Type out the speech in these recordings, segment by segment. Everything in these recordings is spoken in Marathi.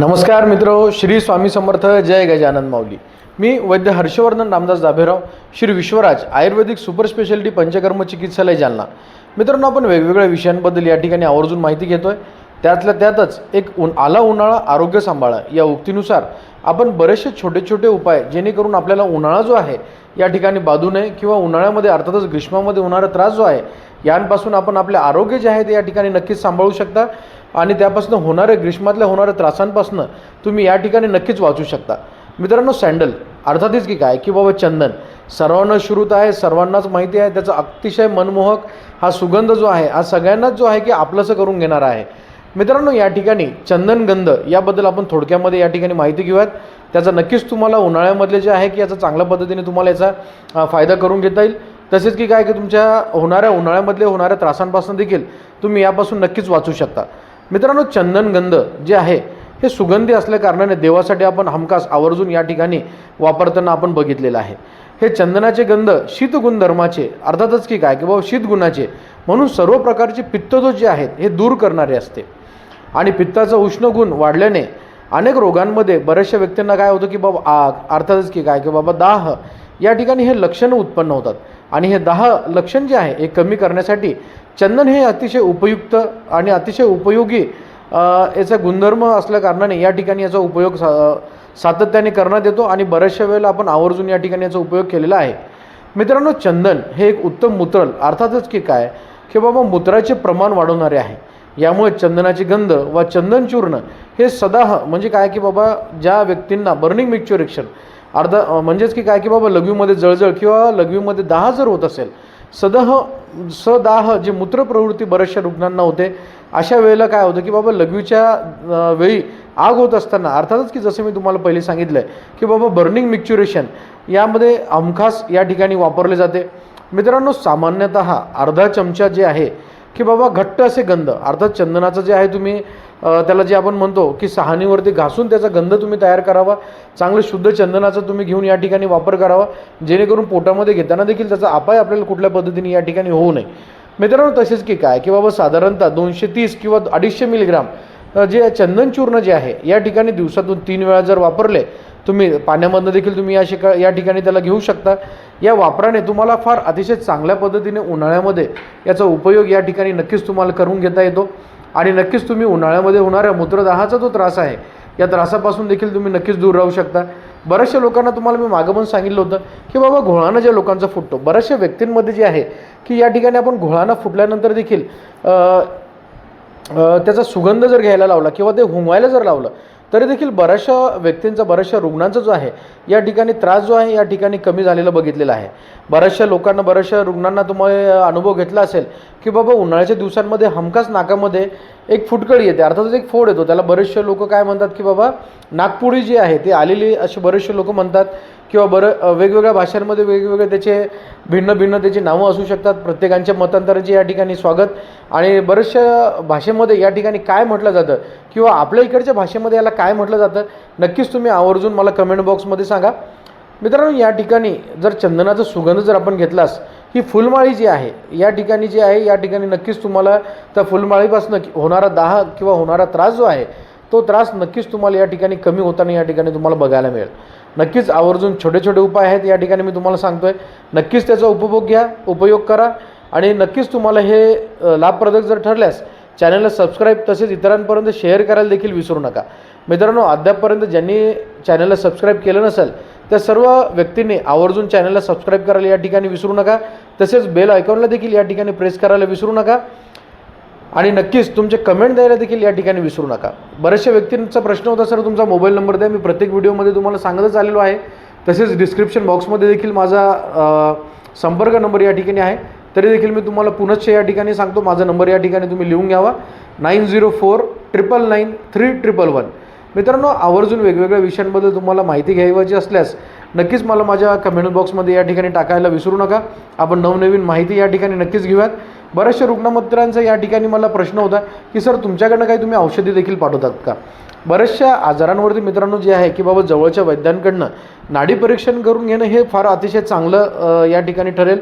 नमस्कार मित्र श्री स्वामी समर्थ जय गजानन माऊली. मी वैद्य हर्षवर्धन रामदास दाभेराव श्री विश्वराज आयुर्वेदिक सुपर स्पेशालिटी पंचकर्म चिकित्सालय जालना. मित्रांनो आपण वेगवेगळ्या विषयांबद्दल या ठिकाणी आवर्जून माहिती घेतो आहे त्यातल्या त्यातच एक उन आला उन्हाळा आरोग्य सांभाळा या उक्तीनुसार आपण बरेचसे छोटे छोटे उपाय जेणेकरून आपल्याला उन्हाळा जो आहे या ठिकाणी बाधू नये किंवा उन्हाळ्यामध्ये अर्थातच ग्रीष्मामध्ये होणारा त्रास जो आहे यांपासून आपण आपले आरोग्य जे आहे ते या ठिकाणी नक्कीच सांभाळू शकता. आणि त्यापासून होणाऱ्या ग्रीष्मातल्या होणाऱ्या त्रासांपासून तुम्ही या ठिकाणी नक्कीच वाचू शकता. मित्रांनो सँडल अर्थातच की काय? की बाबा चंदन. सर्वांना श्रुत आहे सर्वांनाच माहिती आहे त्याचा अतिशय मनमोहक हा सुगंध जो आहे हा सगळ्यांनाच जो आहे की आपलंसं करून घेणारा आहे. मित्रांनो या ठिकाणी चंदनगंध याबद्दल आपण थोडक्यामध्ये या ठिकाणी माहिती घेऊयात. त्याचा नक्कीच तुम्हाला उन्हाळ्यामधले जे आहे की याचा चांगल्या पद्धतीने तुम्हाला याचा फायदा करून घेता येईल. तसेच की काय की तुमच्या होणाऱ्या उन्हाळ्यामधले होणाऱ्या त्रासांपासून देखील तुम्ही यापासून नक्कीच वाचू शकता. मित्रांनो चंदनगंध जे आहे हे सुगंधी असल्या कारणाने देवासाठी आपण हमखास आवर्जून या ठिकाणी वापरताना आपण बघितलेलं आहे. हे चंदनाचे गंध शीत गुणधर्माचे अर्थातच की काय की बाबा शीतगुणाचे म्हणून सर्व प्रकारचे पित्तदोष जे आहेत हे दूर करणारे असते. आणि पित्ताचा उष्ण गुण वाढल्याने अनेक रोगांमध्ये बऱ्याचशा व्यक्तींना काय होतं की बाबा आग अर्थातच की काय की बाबा दाह या ठिकाणी हे लक्षणं उत्पन्न होतात. आणि हे दहा लक्षण जे आहे हे कमी करण्यासाठी चंदन हे अतिशय उपयुक्त आणि अतिशय उपयोगी याचा गुणधर्म असल्याकारणाने या ठिकाणी याचा उपयोग सा सातत्याने करण्यात येतो आणि बऱ्याचशा वेळेला आपण आवर्जून या ठिकाणी याचा उपयोग केलेला आहे. मित्रांनो चंदन हे एक उत्तम मूत्रल अर्थातच की काय? की बाबा मूत्राचे प्रमाण वाढवणारे आहे. यामुळे चंदनाची गंध व चंदन चूर्ण हे सदाह म्हणजे काय की बाबा ज्या व्यक्तींना बर्निंग मिक्च्युरेक्शन अर्धा म्हणजेच की काय की बाबा लघवीमध्ये जळजळ किंवा लघवीमध्ये दाह जर होत असेल सदह सदाह जी मूत्रप्रवृत्ती बऱ्याचशा रुग्णांना होते अशा वेळेला काय होतं की बाबा लघवीच्या वेळी आग होत असताना अर्थातच की जसं मी तुम्हाला पहिले सांगितलं आहे की बाबा बर्निंग मिक्च्युरेशन यामध्ये हमखास या ठिकाणी वापरले जाते. मित्रांनो सामान्यतः अर्धा चमचा जे आहे की बाबा घट्ट असे गंध अर्थात चंदनाचं जे आहे तुम्ही त्याला जे आपण म्हणतो की सहानीवरती घासून त्याचा गंध तुम्ही तयार करावा चांगलं शुद्ध चंदनाचं तुम्ही घेऊन या ठिकाणी वापर करावा जेणेकरून पोटामध्ये घेताना देखील त्याचा अपाय आपल्याला कुठल्या पद्धतीने या ठिकाणी होऊ नये. मित्रांनो तसेच की काय? की बाबा साधारणतः दोनशे तीस किंवा अडीचशे मिलीग्राम जे चंदन चूर्ण जे आहे या ठिकाणी दिवसातून तीन वेळा जर वापरले तुम्ही पाण्यामधनं देखील तुम्ही या शिका या ठिकाणी त्याला घेऊ शकता. या वापराने तुम्हाला फार अतिशय चांगल्या पद्धतीने उन्हाळ्यामध्ये याचा उपयोग या ठिकाणी नक्कीच तुम्हाला करून घेता येतो. आणि नक्कीच तुम्ही उन्हाळ्यामध्ये होणाऱ्या मूत्रदाहाचा जो त्रास आहे या त्रासापासून देखील तुम्ही नक्कीच दूर राहू शकता. बऱ्याचशा लोकांना तुम्हाला मी मागं पण सांगितलं होतं की बाबा घोळानं ज्या लोकांचा फुटतो बऱ्याचशा व्यक्तींमध्ये जे आहे की या ठिकाणी आपण घोळानं फुटल्यानंतर देखील त्याचा सुगंध जर घ्यायला लावला किंवा ते हुंवायला जर लावलं तरी देखील बऱ्याचशा व्यक्तींचा बऱ्याचशा रुग्णांचा जो आहे या ठिकाणी त्रास जो आहे या ठिकाणी कमी झालेला बघितलेला आहे. बऱ्याचशा लोकांना बऱ्याचशा रुग्णांना तुम्हाला अनुभव घेतला असेल की बाबा उन्हाळ्याच्या दिवसांमध्ये हमखास नाकामध्ये एक फुटकळी येते. अर्थातच एक फोड येतो. त्याला बरेचसे लोक काय म्हणतात की बाबा नागपुरी जी आहे ती आलेली असे बरेचसे लोक म्हणतात किंवा बरं वेगवेगळ्या भाषांमध्ये वेगवेगळे त्याचे भिन्न भिन्न त्याची नावं असू शकतात. प्रत्येकांच्या मतांतराचे या ठिकाणी स्वागत. आणि बऱ्याचशा भाषेमध्ये या ठिकाणी काय म्हटलं जातं किंवा आपल्या इकडच्या भाषेमध्ये याला काय म्हटलं जातं नक्कीच तुम्ही आवर्जून मला कमेंट बॉक्समध्ये सांगा. मित्रांनो या ठिकाणी जर चंदनाचा सुगंध जर आपण घेतलास ही फुलमाळी जी आहे या ठिकाणी जी आहे या ठिकाणी नक्कीच तुम्हाला त्या फुलमाळीपासून होणारा दाह किंवा होणारा त्रास जो आहे तो त्रास नक्कीच तुम्हाला या ठिकाणी कमी होताना या ठिकाणी तुम्हाला बघायला मिळेल. नक्कीच आवर्जून छोटे छोटे उपाय आहेत या ठिकाणी मी तुम्हाला सांगतोय. नक्कीच त्याचा उपभोग घ्या उपयोग करा आणि नक्कीच तुम्हाला हे लाभप्रदक जर ठरल्यास चॅनलला सबस्क्राईब तसेच इतरांपर्यंत शेअर करायला देखील विसरू नका. मित्रांनो अद्यापपर्यंत ज्यांनी चॅनलला सबस्क्राईब केलं नसेल त्या सर्व व्यक्तींनी आवर्जून चॅनलला सबस्क्राईब करायला या ठिकाणी विसरू नका. तसेच बेल आयकॉनला देखील या ठिकाणी प्रेस करायला विसरू नका. आणि नक्कीच तुमचे कमेंट द्यायला देखील या ठिकाणी विसरू नका. बऱ्याचशा व्यक्तींचा प्रश्न होता सर तुमचा मोबाईल नंबर द्या मी प्रत्येक व्हिडिओमध्ये तुम्हाला सांगतच आलेलो आहे. तसेच डिस्क्रिप्शन बॉक्समध्ये देखील माझा संपर्क नंबर या ठिकाणी आहे. तरी देखील मी तुम्हाला पुनश्च या ठिकाणी सांगतो माझा नंबर या ठिकाणी तुम्ही लिहून घ्यावा. Nine zero four triple nine three triple one. मित्रांनो आवर्जून वेगवेगळ्या विषयांबद्दल तुम्हाला माहिती घ्यायची असल्यास नक्कीच मला माझ्या कमेंट बॉक्समध्ये या ठिकाणी टाकायला विसरू नका. आपण नवनवीन माहिती या ठिकाणी नक्कीच घेऊयात. बऱ्याचशा रुग्णमित्रांचा या ठिकाणी मला प्रश्न होता की सर तुमच्याकडनं काही तुम्ही औषधी देखील पाठवतात का? बऱ्याचशा आजारांवरती मित्रांनो जे आहे की बाबा जवळच्या वैद्यांकडनं नाडी परीक्षण करून घेणं हे फार अतिशय चांगलं या ठिकाणी ठरेल.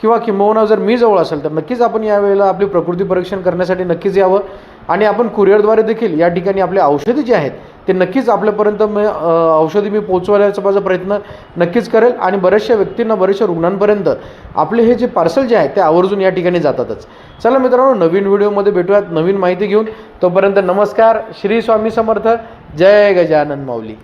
किंवा किंबहुना जर मी जवळ असेल तर नक्कीच आपण यावेळेला आपली प्रकृती परीक्षण करण्यासाठी नक्कीच यावं. आणि आपण कुरिअरद्वारे देखील या ठिकाणी आपले औषधी जे आहेत ते नक्कीच आपल्यापर्यंत मी औषधी मी पोहोचवायचा माझा प्रयत्न नक्कीच करेल आणि बऱ्याचशा व्यक्तींना बऱ्याचशा रुग्णांपर्यंत आपले हे जे पार्सल जे आहे ते आवर्जून या ठिकाणी जातातच. चला मित्रांनो नवीन व्हिडिओमध्ये भेटूयात नवीन माहिती घेऊन. तोपर्यंत नमस्कार. श्री स्वामी समर्थ. जय गजानन माऊली.